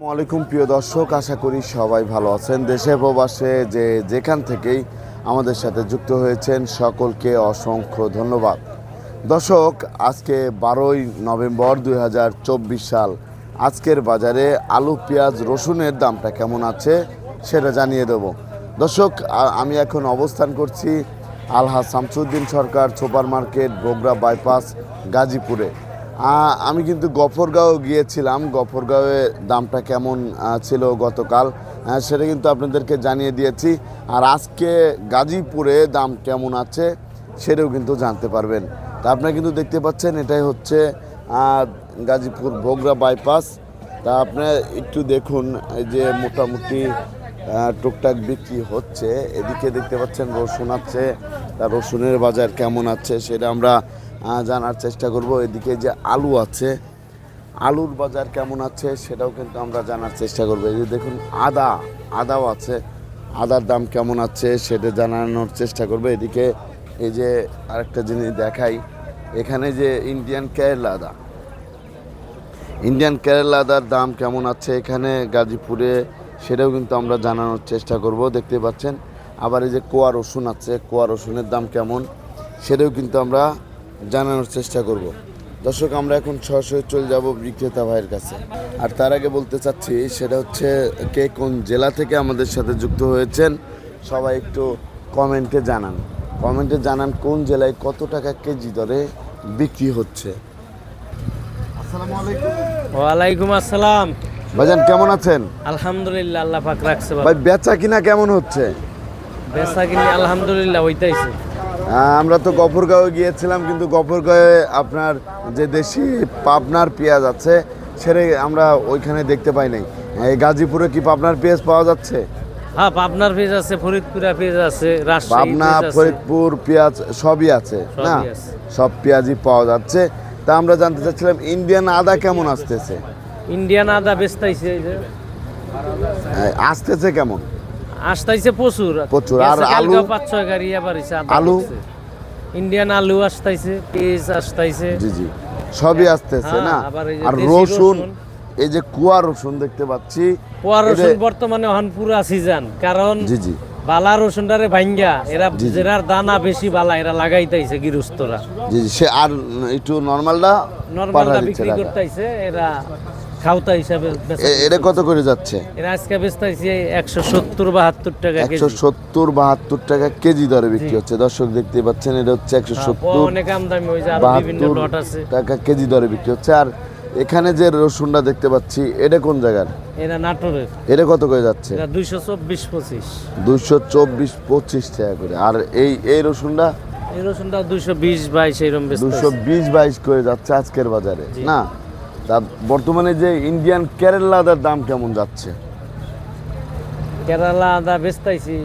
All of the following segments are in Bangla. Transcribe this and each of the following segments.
আলাইকুম প্রিয় দর্শক, আশা করি সবাই ভালো আছেন। দেশে প্রবাসে যে যেখান থেকেই আমাদের সাথে যুক্ত হয়েছেন, সকলকে অসংখ্য ধন্যবাদ। দর্শক, আজকে বারোই নভেম্বর দুই হাজার চব্বিশ সাল। আজকের বাজারে আলু, পেঁয়াজ, রসুনের দামটা কেমন আছে সেটা জানিয়ে দেব। দর্শক আমি এখন অবস্থান করছি Alha Shamsuddin Sarkar super market Bogura bypass, গাজীপুরে। আমি কিন্তু গফরগাঁও গিয়েছিলাম। গফরগাঁওয়ে দামটা কেমন ছিল গতকাল? সেটা কিন্তু আপনাদেরকে জানিয়ে দিয়েছি। আর আজকে গাজীপুরে দাম কেমন আছে, সেটাও কিন্তু জানতে পারবেন। তা আপনারা কিন্তু দেখতে পাচ্ছেন, এটাই হচ্ছে গাজীপুর বগুড়া বাইপাস। তা আপনারা একটু দেখুন যে মোটামুটি টুকটাক বিক্রি হচ্ছে। এদিকে দেখতে পাচ্ছেন রসুন আছে। তা রসুনের বাজার কেমন আছে, সেটা আমরা জানার চেষ্টা করব। এদিকে যে আলু আছে, আলুর বাজার কেমন আছে সেটাও কিন্তু আমরা জানার চেষ্টা করব। এই যে দেখুন, আদা, আদাও আছে। আদার দাম কেমন আছে সেটা জানানোর চেষ্টা করব। এদিকে এই যে আরেকটা জিনিস দেখাই, এখানে যে ইন্ডিয়ান কেরলা আদা। ইন্ডিয়ান কেরালা আদার দাম কেমন আছে এখানে গাজীপুরে সেটাও কিন্তু আমরা জানানোর চেষ্টা করব, দেখতে পাচ্ছেন। আবার এই যে কোয়া রসুন আছে, কোয়া রসুনের দাম কেমন সেটাও কিন্তু আমরা জানানোর চেষ্টা করব। দর্শক আমরা এখন সরাসরি চলে যাব বিক্রেতা ভাইয়ের কাছে। আর তার আগে বলতে চাচ্ছি সেটা হচ্ছে কে কোন জেলা থেকে আমাদের সাথে যুক্ত হয়েছেন সবাই একটু কমেন্টে জানান। কমেন্টে জানান কোন জেলায় কত টাকা কেজি দরে বিক্রি হচ্ছে। আসসালামু আলাইকুম। ওয়ালাইকুম আসসালাম। ভাইজান কেমন আছেন? আলহামদুলিল্লাহ আল্লাহ পাক রাখছে ভাই বেচা কিনা কেমন হচ্ছে? বেচা কিনি আলহামদুলিল্লাহ ওইটাইছে আমরা তো গফরগাঁও গিয়েছিলাম কিন্তু গফরগাঁয়ে আপনার যে দেশি পাবনার পেঁয়াজ আছে সেটা আমরা ওইখানে দেখতে পাই নাই। এই গাজীপুরে কি পাবনার পেঁয়াজ পাওয়া যাচ্ছে? হ্যাঁ পাবনার পেজ আছে ফরিদপুরা পেজ আছে পাবনা ফরিদপুর পেঁয়াজ সবই আছে না? সব পেঁয়াজই পাওয়া যাচ্ছে। তা আমরা জানতে চাচ্ছিলাম ইন্ডিয়ান আদা কেমন আসতেছে? ইন্ডিয়ান আদা বেচতাইছে এই আসতেছে কেমন? আসতাইছে প্রচুর প্রচুর। আর আলু? পাঁচ ছয় গাড়ি আবার আলু? ইন্ডিয়ান আলু আসতাইছে পেঁয়াজ আসতাইছে জি জি সবই আসতেছে হ্যাঁ, না আবার এই আর রসুন রসুন। এই যে কুয়া রসুন দেখতে পাচ্ছি কুয়া রসুন বর্তমানে হন পুরা সিজন কারণ জি জি বালা রসুনটারে ভাঙ্গা। এরা দানা বেশি বালা এরা লাগাইতাইছে গৃহস্থরা। জি জি। সে আর একটু নর্মালটা নর্মালটা বিক্রি করতেছে এরা খাওতা হিসাবে এটা কত করে যাচ্ছে? এরা আজকে বেচতেছে একশো সত্তর বাহাত্তর টাকা একশো কেজি সত্তর বাহাত্তর টাকা কেজি দরে বিক্রি হচ্ছে। দর্শক দেখতে পাচ্ছেন এটা হচ্ছে একশো হ্যাঁ, সত্তর অনেক আমদামি হয়ে যায় বিভিন্ন লট আছে। টাকা কেজি দরে বিক্রি হচ্ছে। আর এখানে যে রসুনটা দেখতে পাচ্ছি এটা কোন জায়গার? এরা নাটোরের। এটা কত করে যাচ্ছে? চব্বিশ পঁচিশ। দুইশো চব্বিশ পঁচিশ টাকা করে। আর এই এই রসুনটা? এই রসুনটা দুইশো বিশ বাইশ এরকম দুশো বেচতেছে বিশ বাইশ করে যাচ্ছে আজকের বাজারে না? তা বর্তমানে যে ইন্ডিয়ান কেরালা আদার দাম কেমন যাচ্ছে? কেরালা আদা বেচতাইছি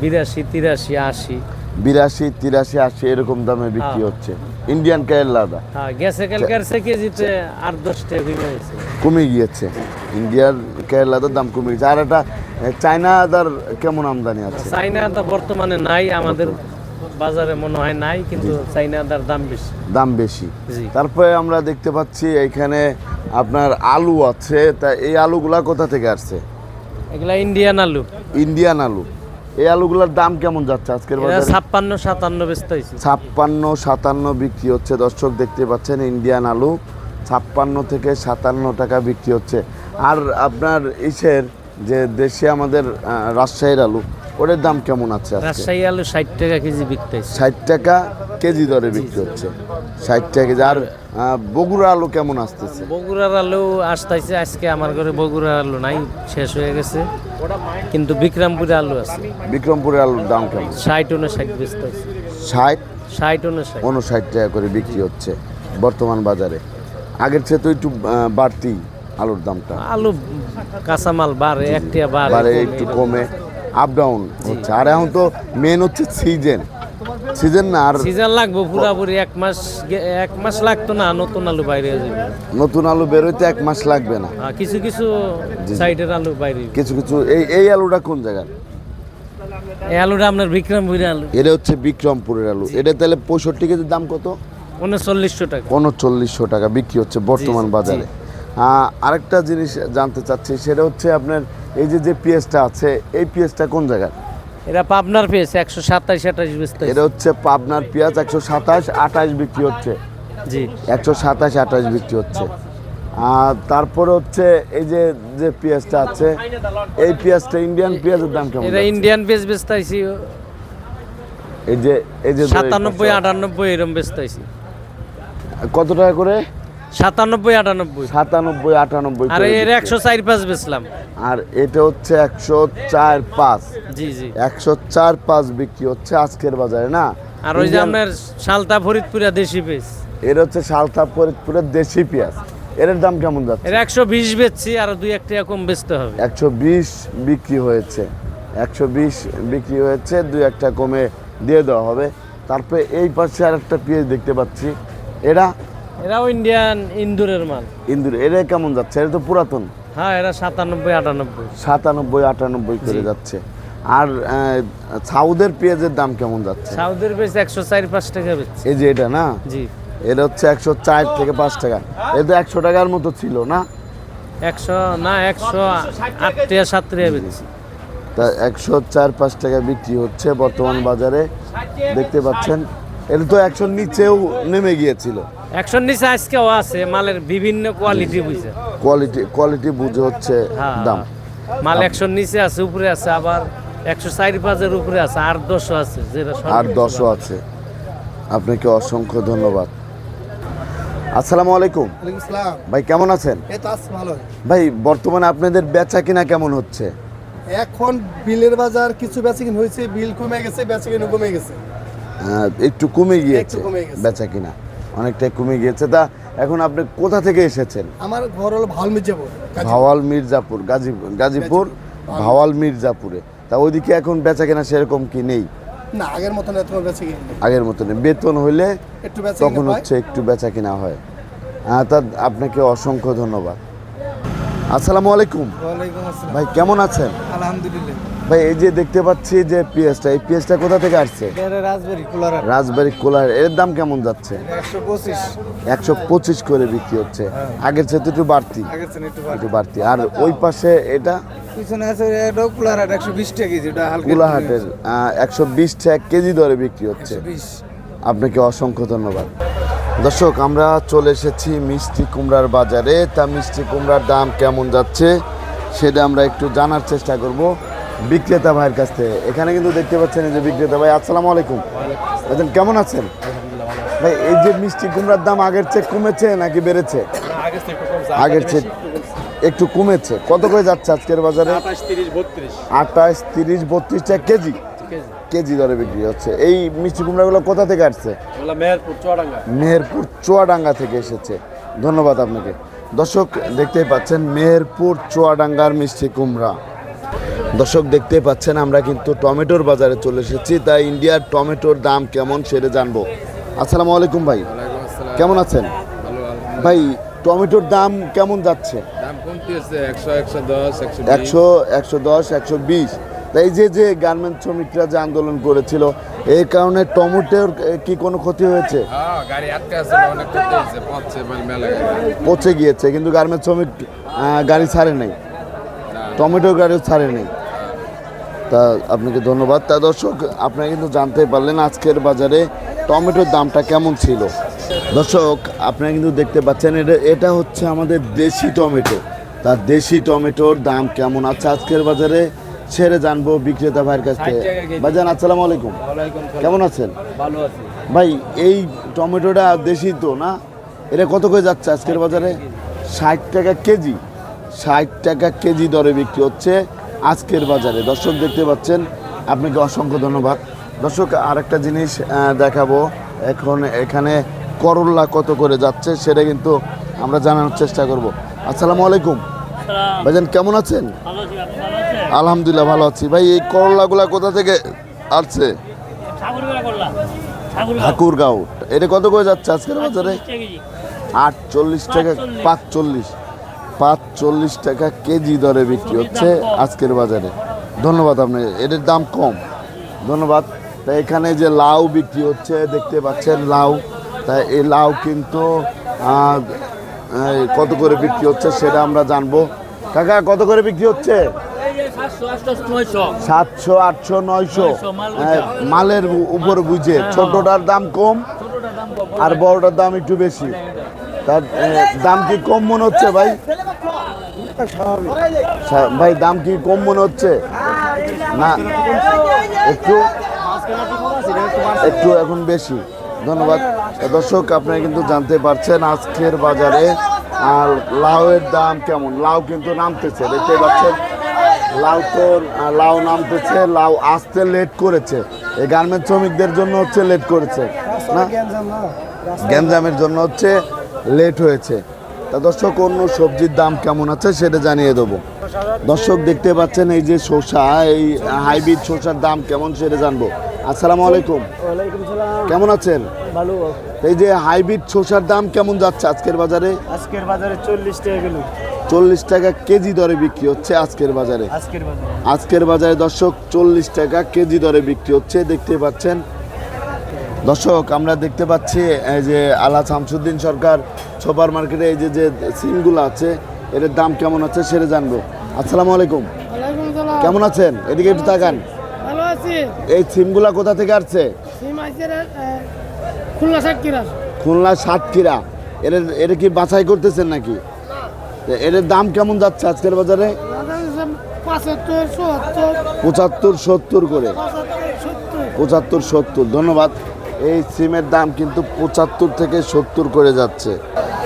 বিরাশি তিরাশি আশি। বিরাশি তিরাশি আশি এরকম দামে বিক্রি হ্যাঁ। হচ্ছে। ইন্ডিয়ান কেরালা আদা হ্যাঁ গেছে কালকার সে কেজিতে আট দশ টাকা কমে গিয়েছে। ইন্ডিয়ার কেরালা আদার দাম কমে গেছে আর এটা চায়না আদার কেমন আমদানি আছে? চাইনা আদা বর্তমানে নাই আমাদের বাজারে মনে হয় নাই কিন্তু চাইনা আদার দাম বেশি। দাম বেশি। তারপরে আমরা দেখতে পাচ্ছি এখানে আপনার আলু আছে। তা এই আলুগুলা কোথা থেকে আসছে? এগুলা ইন্ডিয়ান আলু। ইন্ডিয়ান আলু। এই আলুগুলোর দাম কেমন যাচ্ছে আজকের বাজারে? ছাপ্পান্ন সাতান্ন বেচতেছি ছাপ্পান্ন সাতান্ন বিক্রি হচ্ছে। দর্শক দেখতে পাচ্ছেন ইন্ডিয়ান আলু ছাপ্পান্ন থেকে সাতান্ন টাকা বিক্রি হচ্ছে। আর আপনার ইসের যে দেশে আমাদের রাজশাহীর আলু ওটার দাম কেমন আছে রাজশাহী আলু ষাট টাকা কেজি বিকতেছে ষাট টাকা কেজি দরে বিক্রি হচ্ছে। ষাট টাকা কেজি। আর বগুড়া আলু কেমন আসতেছে? বগুড়ার আলু আসতেছে আজকে আমার ঘরে বগুড়ার আলু নাই শেষ হয়ে গেছে। কিন্তু বিক্রমপুরে আলু আছে। বিক্রমপুরের আলুর দাম কেমন? ষাট উনষাট বেচতেছে। ষাট? ষাট উনষাট উনষাট টাকা করে বিক্রি হচ্ছে বর্তমান বাজারে। আগের চেয়ে তো একটু বাড়তি আলুর দামটা। আলু কাঁচামাল বাড়ে একটা বাড়ে একটু কমে। আপ ডাউন হচ্ছে। আর এখন তো মেন হচ্ছে সিজন সিজন না আর সিজন লাগবো পুরাপুরি এক মাস এক মাস লাগতো না নতুন আলু বাইরে যাবে। নতুন আলু বেরোইতে এক মাস লাগবে না। কিছু কিছু সাইডের আলু বাইরে। কিছু কিছু এই এই আলুটা কোন জায়গার? এই আলুটা আপনার বিক্রমপুরে আলু। এটা হচ্ছে বিক্রমপুরের আলু। এটা তাহলে পঁয়ষট্টি কেজির দাম কত? উনচল্লিশশো টাকা। উনচল্লিশশো টাকা বিক্রি হচ্ছে বর্তমান বাজারে। আরেকটা জিনিস জানতে চাচ্ছি সেটা হচ্ছে আপনার এই যে যে পিএসটা আছে এই পিএসটা কোন জায়গার? এটা পাবনার পেয়েছে একশো সাতাইশ আঠাইশ বেচতে এটা হচ্ছে পাবনার পেঁয়াজ একশো সাতাশ আঠাশ বিক্রি হচ্ছে। জি। একশো সাতাশ আঠাশ বিক্রি হচ্ছে। আর তারপরে হচ্ছে এই যে যে পেঁয়াজটা আছে এই পেঁয়াজটা ইন্ডিয়ান পেঁয়াজের দাম কেমন এটা? ইন্ডিয়ান পেঁয়াজ বেচতেছি এই যে এই যে সাতানব্বই আটানব্বই এরম বেচতেছি কত টাকা করে? সাতানব্বই আটানব্বই। সাতানব্বই আটানব্বই আর এর একশো চার পাঁচ বেচলাম। আর এটা হচ্ছে একশো চার পাঁচ। জি জি। একশো চার পাঁচ বিক্রি হচ্ছে আজকের বাজারে না? আর ওই যে আপনার সালতা ফরিদপুরা দেশি পেঁয়াজ। এর হচ্ছে সালতা ফরিদপুরের দেশি পেঁয়াজ। এর দাম কেমন যাচ্ছে? এর একশো বিশ বেচছি আর দুই এক টাকা কম বেচতে হবে। একশো বিশ বিক্রি হয়েছে। একশো বিশ বিক্রি হয়েছে দুই একটা কমে দিয়ে দেওয়া হবে। তারপরে এই পাশে আর একটা পেঁয়াজ দেখতে পাচ্ছি। এরা এরাও ইন্ডিয়ান ইন্দুরের মাল। ইন্দুর এরা কেমন যাচ্ছে? এটা তো পুরাতন। হ্যাঁ এরা সাতানব্বই আটানব্বই। সাতানব্বই আটানব্বই করে যাচ্ছে। আর সাউদের পেঁয়াজের দাম কেমন যাচ্ছে? সাউদের বেশ একশো চার পাঁচ টাকা বেচছি। এই যে এটা না? জি। এটা হচ্ছে একশো চার থেকে পাঁচ টাকা। এটা একশো টাকার মতো ছিল না? একশো না একশো আট টাকা সাত টাকা বেচছি। তা একশো চার পাঁচ টাকা বিক্রি হচ্ছে বর্তমান বাজারে। দেখতে পাচ্ছেন এটা তো নিচেও নেমে গিয়েছিল। নিচে আজকেও আছে মালের বিভিন্ন কোয়ালিটি বুঝে। কোয়ালিটি কোয়ালিটি বুঝে হচ্ছে হ্যাঁ দাম। মাল একশোর নিচে আছে উপরে আছে আবার একশো চার পাঁচের উপরে আছে আর দশও আছে যেটা দশও আছে। আপনাকে অসংখ্য ধন্যবাদ। আসসালামু আলাইকুম। ভাই কেমন আছেন? ভাই বর্তমানে আপনাদের বেচা কিনা কেমন হচ্ছে? এখন বিলের বাজার কিছু বেচিকিন হয়েছে বিল কমে গেছে বেচিকিন কমে গেছে। একটু কমে গিয়েছে বেচা কিনা। অনেকটাই কমে গিয়েছে। তা এখন আপনি কোথা থেকে এসেছেন? আমার ঘর হলো ভালো মির্জাপুর ভাওয়াল মির্জাপুর গাজীপুর গাজীপুর ভাওয়াল মির্জাপুরে। তা ওইদিকে এখন বেচা কেনা সেরকম কি নেই? না আগের মতন এত বেচিকিন নেই। আগের মতন বেতন হইলে একটু তখন হচ্ছে একটু বেচা কিনা হয়। আহ, তা আপনাকে অসংখ্য ধন্যবাদ। আসসালামু আলাইকুম। ভাই কেমন আছেন? আলহামদুলিল্লাহ। ভাই এই যে দেখতে পাচ্ছি যে পেঁয়াজটা এই পেঁয়াজটা কোথা থেকে আসছে? রাজবাড়ি কুলার রাজবাড়ি কোলার এর দাম কেমন যাচ্ছে? একশো পঁচিশ। করে বিক্রি হচ্ছে। আগের চেয়ে তো একটু বাড়তি। একটু বাড়তি। আর ওই পাশে এটা? কুলাহাটের একশো বিশ টাকা কেজি দরে বিক্রি হচ্ছে। আপনাকে অসংখ্য ধন্যবাদ। দর্শক আমরা চলে এসেছি মিষ্টি কুমড়ার বাজারে। তা মিষ্টি কুমড়ার দাম কেমন যাচ্ছে সেটা আমরা একটু জানার চেষ্টা করব। বিক্রেতা ভাইয়ের কাছ থেকে। এখানে কিন্তু দেখতে পাচ্ছেন যে বিক্রেতা ভাই আসসালামু আলাইকুম। ভাইজান কেমন আছেন? ভাই এই যে মিষ্টি কুমড়ার দাম আগের চেয়ে কমেছে নাকি বেড়েছে? আগের চেয়ে একটু কমেছে। কত করে যাচ্ছে আজকের বাজারে? আঠাশ তিরিশ বত্রিশ। টাকা কেজি। কেজি। দরে বিক্রি হচ্ছে। এই মিষ্টি কুমড়াগুলো কোথা থেকে আসছে? মেহেরপুর চুয়াডাঙ্গা থেকে এসেছে। ধন্যবাদ আপনাকে। দর্শক দেখতেই পাচ্ছেন মেহেরপুর চুয়াডাঙ্গার মিষ্টি কুমড়া। দর্শক দেখতেই পাচ্ছেন আমরা কিন্তু টমেটোর বাজারে চলে এসেছি। তাই ইন্ডিয়ার টমেটোর দাম কেমন সেটা জানব। আসসালামু আলাইকুম ভাই। কেমন আছেন? ভাই টমেটোর দাম কেমন যাচ্ছে? একশো একশো দশ একশো বিশ। তাই যে যে গার্মেন্ট শ্রমিকরা যে আন্দোলন করেছিল এই কারণে টমেটোর কি কোনো ক্ষতি হয়েছে? হ্যাঁ মানে পচে গিয়েছে কিন্তু গার্মেন্ট শ্রমিক গাড়ি ছাড়ে নাই। টমেটোর গাড়িও ছাড়ে নেই। তা আপনাকে ধন্যবাদ। তা দর্শক আপনারা কিন্তু জানতে পারলেন আজকের বাজারে টমেটোর দামটা কেমন ছিল। দর্শক আপনারা কিন্তু দেখতে পাচ্ছেন এটা এটা হচ্ছে আমাদের দেশি টমেটো। তা দেশি টমেটোর দাম কেমন আছে আজকের বাজারে ছেড়ে জানব বিক্রেতা ভাইয়ের কাছ থেকে। ভাইজান আসসালামু আলাইকুম। কেমন আছেন? ভালো আছে। ভাই এই টমেটোটা দেশি তো না? এটা কত করে যাচ্ছে আজকের বাজারে? ষাট টাকা কেজি। ষাট টাকা কেজি দরে বিক্রি হচ্ছে। আজকের বাজারে। দর্শক দেখতে পাচ্ছেন আপনাকে অসংখ্য ধন্যবাদ। দর্শক আরেকটা জিনিস দেখাবো। এখন এখানে করল্লা কত করে যাচ্ছে সেটা কিন্তু আমরা জানানোর চেষ্টা করব। আসসালামু আলাইকুম। ভাইজান কেমন আছেন? আলহামদুলিল্লাহ ভালো আছি। ভাই এই করল্লাগুলা কোথা থেকে আসছে? ঠাকুরগাঁও। এটা কত করে যাচ্ছে আজকের বাজারে? আটচল্লিশ টাকা পাঁচচল্লিশ। পাঁচচল্লিশ টাকা কেজি দরে বিক্রি হচ্ছে আজকের বাজারে। ধন্যবাদ আপনি এটার দাম কম। ধন্যবাদ। তা এখানে যে লাউ বিক্রি হচ্ছে দেখতে পাচ্ছেন লাউ। তা এই লাউ কিন্তু কত করে বিক্রি হচ্ছে সেটা আমরা জানব। কাকা কত করে বিক্রি হচ্ছে? সাতশো আটশো নয়শো। হ্যাঁ, মালের উপর বুঝে। ছোটটার দাম কম আর বড়টার দাম একটু বেশি। তার দাম কি কম মনে হচ্ছে ভাই? ভাই দাম কি কম মনে হচ্ছে? না। একটু একটু এখন বেশি। ধন্যবাদ। দর্শক আপনারা কিন্তু জানতে পারছেন আজকের বাজারে আর লাউয়ের দাম কেমন? লাউ কিন্তু নামতেছে দেখতে পাচ্ছেন। লাউ তো লাউ নামতেছে লাউ আসতে লেট করেছে। এই গার্মেন্ট শ্রমিকদের জন্য হচ্ছে লেট করেছে না? গ্যাঞ্জামের জন্য হচ্ছে লেট হয়েছে। তা দর্শক অন্য সবজির দাম কেমন আছে সেটা জানিয়ে দেবো। দর্শক দেখতে পাচ্ছেন এই যে শসা এই হাইব্রিড শসার দাম কেমন সেটা জানব। আসসালামু আলাইকুম। কেমন আছেন? ভালো। এই যে হাইব্রিড শসার দাম কেমন যাচ্ছে আজকের বাজারে? আজকের বাজারে চল্লিশ টাকা কিলো। চল্লিশ টাকা কেজি দরে বিক্রি হচ্ছে আজকের বাজারে। আজকের বাজারে। আজকের বাজারে দর্শক চল্লিশ টাকা কেজি দরে বিক্রি হচ্ছে দেখতে পাচ্ছেন। দর্শক আমরা দেখতে পাচ্ছি এই যে আলা শামসুদ্দিন সরকার সুপার মার্কেটে এই যে যে সিমগুলো আছে এটার দাম কেমন আছে সেটা জানব। আসসালামু আলাইকুম। কেমন আছেন? এদিকে একটু তাকান। ভালো আছি। এই সিমগুলা কোথা থেকে আসছে? খুলনা সাতক্ষীরা। খুলনা সাতক্ষীরা। এর এটা কি বাছাই করতেছেন নাকি? এর দাম কেমন যাচ্ছে আজকের বাজারে? পঁচাত্তর সত্তর। করে। পঁচাত্তর সত্তর। ধন্যবাদ। এই সিমের দাম কিন্তু পঁচাত্তর থেকে সত্তর করে যাচ্ছে।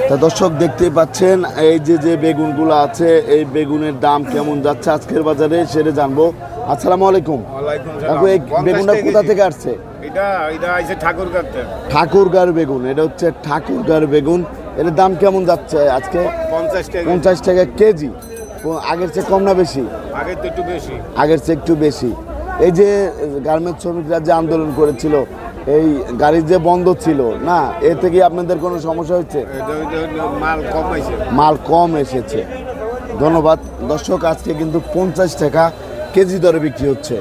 তা দর্শক দেখতেই পাচ্ছেন এই যে যে বেগুনগুলো আছে এই বেগুনের দাম কেমন যাচ্ছে আজকের বাজারে সেটা জানব। আসসালামু আলাইকুম। এই বেগুনটা কোথা থেকে আসছে? ঠাকুরগার বেগুন এটা হচ্ছে ঠাকুরগার বেগুন। এর দাম কেমন যাচ্ছে আজকে? পঞ্চাশ টাকা কেজি। আগের চেয়ে কম না বেশি? আগে তো একটু বেশি। আগের চেয়ে একটু বেশি। এই যে গার্মেন্টস শ্রমিকরা যে আন্দোলন করেছিল এই গাড়ি যে বন্ধ ছিল না এ থেকে আপনাদের কোনো সমস্যা হচ্ছে মাল কম মাল কম এসেছে। ধন্যবাদ। দর্শক আজকে কিন্তু পঞ্চাশ টাকা কেজি দরে বিক্রি হচ্ছে।